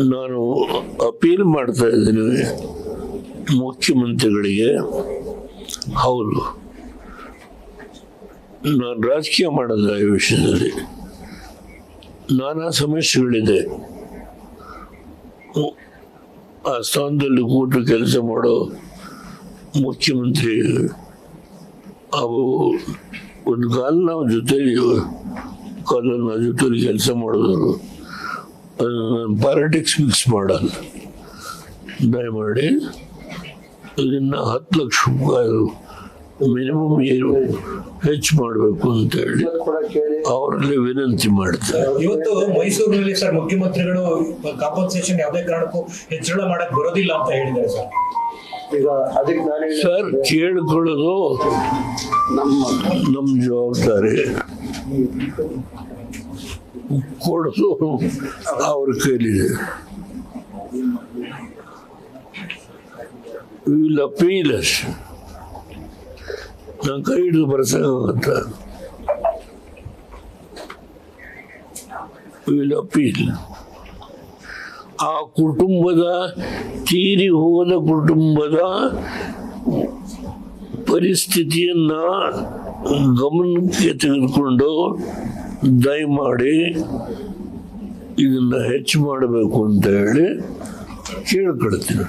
ನಾನು ಅಪೀಲ್ ಮಾಡ್ತಾ ಇದ್ದೀನಿ ಮುಖ್ಯಮಂತ್ರಿಗಳಿಗೆ. ಹೌದು. ನಾನು ರಾಜಕೀಯ ಮಾಡೋದು ಈ ವಿಷಯದಲ್ಲಿ. ನಾನಾ ಸಮಸ್ಯೆಗಳಿದೆ. ಆ ಸ್ಥಾನದಲ್ಲಿ ಕೂತು ಕೆಲಸ ಮಾಡೋ ಮುಖ್ಯಮಂತ್ರಿ ಅವು ಒಂದು ಕಾಲ ನಾವು ಜೊತೆಲಿ ಕಾಲ ನಾವು ಕೆಲಸ ಮಾಡಿದ್ರು ಪಾಲಿಟಿಕ್ಸ್ ಮಿಕ್ಸ್ ಮಾಡಲ್ಲ ದಯಮಾಡಿ ಇದನ್ನು ಹತ್ತು ಲಕ್ಷ ರೂಪಾಯಿ ಮಿನಿಮಮ್ ಏನು ಹೆಚ್ಚು ಮಾಡಬೇಕು ಅಂತ ಹೇಳಿ ಅವರಲ್ಲಿ ವಿನಂತಿ ಮಾಡ್ತಾರೆ ಇವತ್ತು ಮೈಸೂರಿನಲ್ಲಿ ಸರ್ ಮುಖ್ಯಮಂತ್ರಿಗಳು ಕಾಂಪನ್ಸೇಷನ್ ಯಾವುದೇ ಕಾರಣಕ್ಕೂ ಹೆಚ್ಚಳ ಮಾಡಕ್ ಬರೋದಿಲ್ಲ ಅಂತ ಹೇಳಿದ್ದಾರೆ ಸರ್. ಈಗ ಅದಕ್ಕೆ ನಾನು ಸರ್ ಕೇಳ್ಕೊಳ್ಳೋದು ನಮ್ಮ ನಮ್ಮ ಜವಾಬ್ದಾರಿ. ಕೊಡೋದು ಅವ್ರ ಕೈಲಿದೆ ವಿಲ್ ಅಪೀಲ್ ಅಷ್ಟೆ ನಾನು ಕೈ ಹಿಡಿದು ಬರ್ಸಕ್ಕಾಗತ್ತ ವಿಲ್ ಅಪೀಲ್ ಆ ಕುಟುಂಬದ ತೀರಿ ಹೋದ ಕುಟುಂಬದ ಪರಿಸ್ಥಿತಿಯನ್ನ ಗಮನಕ್ಕೆ ತೆಗೆದುಕೊಂಡು ದಯಮಾಡಿ ಇದನ್ನ ಹೆಚ್ಚು ಮಾಡಬೇಕು ಅಂತ ಹೇಳಿ ಕೇಳ್ಕೊಳ್ತೀನಿ.